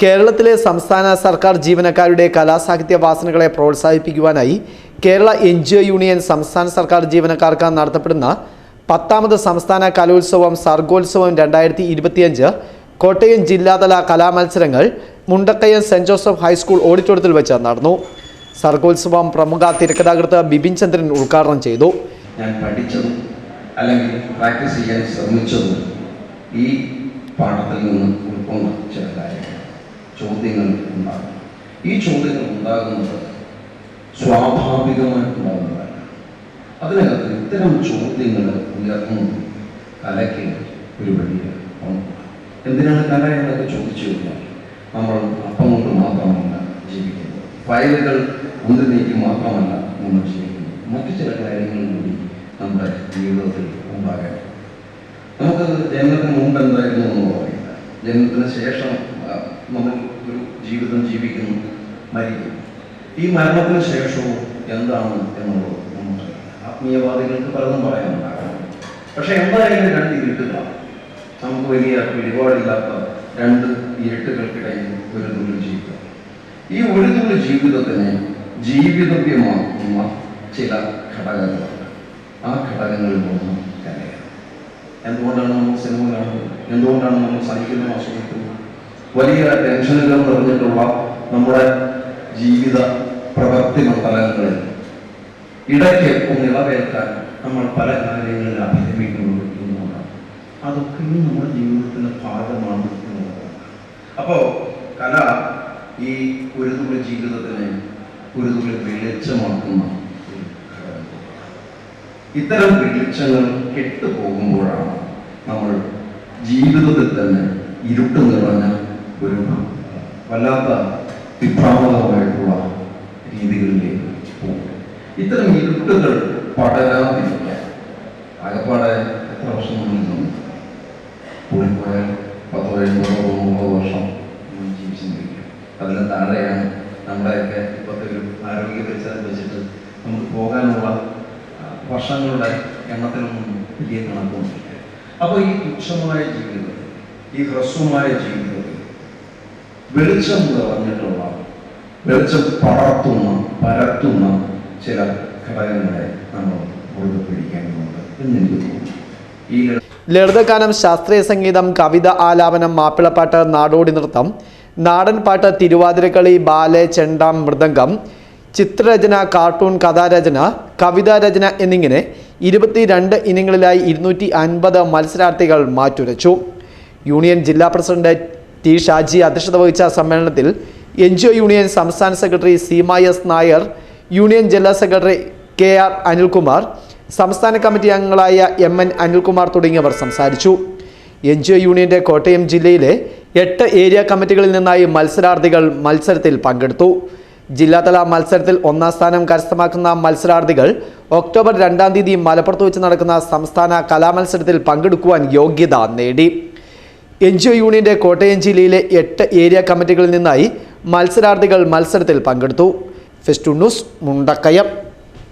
കേരളത്തിലെ സംസ്ഥാന സർക്കാർ ജീവനക്കാരുടെ കലാസാഹിത്യ വാസനകളെ പ്രോത്സാഹിപ്പിക്കുവാനായി Kerala N G O union സംസ്ഥാന സർക്കാർ ജീവനക്കാർക്ക് നടത്തപ്പെടുന്ന പത്താമത് സംസ്ഥാന കലോത്സവം സർഗോത്സവം രണ്ടായിരത്തി ഇരുപത്തിയഞ്ച് കോട്ടയം ജില്ലാതല കലാമത്സരങ്ങൾ Mundakayam Saint Joseph high school ഓഡിറ്റോറിയത്തിൽ വെച്ച് നടന്നു. സർഗോത്സവം പ്രമുഖ തിരക്കഥാകൃത്ത് ബിപിൻ ചന്ദ്രൻ ഉദ്ഘാടനം ചെയ്തു. ഞാൻ പഠിച്ചതും അല്ലെങ്കിൽ പ്രാക്ടീസ് ചെയ്യാൻ ശ്രമിച്ചതും ഈ പാഠത്തിൽ നിന്ന് കാര്യങ്ങൾ. ചോദ്യങ്ങൾ ഉണ്ടാകും ഈ ചോദ്യങ്ങൾ ഉണ്ടാകുന്നത് സ്വാഭാവികമായിട്ടുണ്ടാകുന്നതല്ല. അതിനകത്ത് ഇത്തരം ചോദ്യങ്ങൾ ഉയർന്നു കലയ്ക്ക് ഒരു വലിയ എന്തിനാണ് കല എന്നൊക്കെ ചോദിച്ചു കഴിഞ്ഞാൽ നമ്മൾ അപ്പം കൊണ്ട് മാത്രമല്ല ജീവിക്കുന്നത്. ഫയലുകൾ നീക്കി മാത്രമല്ല നമ്മൾ ജീവിക്കുന്നത്. മറ്റു ചില കാര്യങ്ങൾ കൂടി നമ്മുടെ ജീവിതത്തിൽ ഉണ്ടാകേണ്ടത് നമുക്ക് ജനനത്തിന് മുമ്പ് എന്തായിരുന്നു എന്ന് പറയില്ല ജനനത്തിന് ശേഷം നമ്മൾ ഒരു ജീവിതം ജീവിക്കുന്നു മരിക്കും ഈ മരണത്തിന് ശേഷവും എന്താണ് എന്നുള്ളത് നമുക്കറിയില്ല ആത്മീയവാദികൾക്ക് പലതും പറയാനുണ്ടാകാം പക്ഷെ എന്തായാലും രണ്ട് ഇരുട്ടുകൾ നമുക്ക് വലിയ പിടിപാടില്ലാത്ത രണ്ട് ഇരുട്ടുകൾക്കിടയിൽ ഒരു തുള്ളി ജീവിതം. ഈ ഒരു തുള്ളി ജീവിതത്തിന് ജീവിതവ്യമാക്കുന്ന ചില ഘടകങ്ങളുണ്ട്. ആ ഘടകങ്ങളിൽ ഒന്ന് കലയാണ് എന്തുകൊണ്ടാണ് നമ്മൾ സിനിമ കാണുന്നത്? എന്തുകൊണ്ടാണ് നമ്മൾ സാഹിത്യം ആസ്വദിക്കുന്നത് വലിയ ടെൻഷനുകൾ നിറഞ്ഞിട്ടുള്ള നമ്മുടെ ജീവിത പ്രവൃത്തി മണ്ഡലങ്ങളിൽ ഇടയ്ക്ക് ഇളവേൽക്കാൻ നമ്മൾ പല കാര്യങ്ങളിൽ അഭിനമിക്കുന്നു എന്നുള്ളതാണ്. അതൊക്കെയും നമ്മുടെ ജീവിതത്തിന്റെ ഭാഗമാണ് എന്നുള്ളതാണ്. അപ്പോൾ കല ഈ ഒരു തുള്ളി ജീവിതത്തിനെ ഒരു തുള്ളി വെളിച്ചമാക്കുന്ന ഇത്തരം വെളിച്ചങ്ങൾ കെട്ടുപോകുമ്പോഴാണ് നമ്മൾ ജീവിതത്തിൽ തന്നെ ഇരുട്ട് നിറഞ്ഞ ഒരു വല്ലാത്ത വിഭ്രാമകമായിട്ടുള്ള രീതികളിലേക്ക് പോകും. ഇത്തരം ഇരുട്ടുകൾ പടരാതിരിക്കാൻ. ആകപ്പാടെ എത്ര വർഷം നിന്നും കൂടിപ്പോയാൽ പത്തോ എഴുപതോ തൊണ്ണൂറോ വർഷം ജീവിച്ചിരിക്കും അതിന് താഴെയാണ് നമ്മുടെയൊക്കെ ഇപ്പോഴത്തെ ഒരു ആരോഗ്യ പരിസരം വെച്ചിട്ട് നമുക്ക് പോകാനുള്ള വർഷങ്ങളുടെ എണ്ണത്തിനൊന്നും വലിയ കണക്കൊന്നുമില്ല. അപ്പോൾ ഈ തുച്ഛമായ ജീവിതം ഈ ഹ്രസ്വമായ ജീവിതത്തിൽ വെളിച്ചം നിറഞ്ഞിട്ടുള്ള വെളിച്ചം പടർത്തുന്ന പരത്തുന്ന ചില ഘടകങ്ങളെ നമ്മൾ മുറുകെ പിടിക്കേണ്ടതുണ്ട് എന്ന് എനിക്ക് തോന്നുന്നു. ഈ ലളിത ലളിതഗാനം ശാസ്ത്രീയ സംഗീതം കവിത ആലാപനം മാപ്പിളപ്പാട്ട് നാടോടി നൃത്തം നാടൻ പാട്ട് തിരുവാതിരക്കളി ബാലെ ചെണ്ടം മൃദംഗം ചിത്രരചന കാർട്ടൂൺ കഥാരചന കവിതാരചന എന്നിങ്ങനെ ഇരുപത്തിരണ്ട് ഇനങ്ങളിലായി ഇരുന്നൂറ്റി അൻപത് മത്സരാർത്ഥികൾ മാറ്റുരച്ചു. യൂണിയൻ ജില്ലാ പ്രസിഡന്റ് ടി ഷാജി അധ്യക്ഷത വഹിച്ച സമ്മേളനത്തിൽ എൻ ജി ഒ യൂണിയൻ സംസ്ഥാന secretary Seema S Nair union ജില്ലാ സെക്രട്ടറി കെ ആർ അനിൽകുമാർ സംസ്ഥാന കമ്മിറ്റി അംഗങ്ങളായ എം എൻ അനിൽകുമാർ തുടങ്ങിയവർ സംസാരിച്ചു. എൻ ജി ഒ യൂണിയന്റെ കോട്ടയം ജില്ലയിലെ എട്ട് ഏരിയ കമ്മിറ്റികളിൽ നിന്നായി മത്സരാർത്ഥികൾ മത്സരത്തിൽ പങ്കെടുത്തു. ജില്ലാതല മത്സരത്തിൽ ഒന്നാം സ്ഥാനം കരസ്ഥമാക്കുന്ന മത്സരാർത്ഥികൾ ഒക്ടോബർ രണ്ടാം തീയതി മലപ്പുറത്ത് വെച്ച് നടക്കുന്ന സംസ്ഥാന കലാമത്സരത്തിൽ പങ്കെടുക്കുവാൻ യോഗ്യത നേടി. എൻ ജി ഒ യൂണിയന്റെ കോട്ടയം ജില്ലയിലെ എട്ട് ഏരിയ കമ്മിറ്റികളിൽ നിന്നായി മത്സരാർത്ഥികൾ മത്സരത്തിൽ പങ്കെടുത്തു. Fest news Mundakkayam.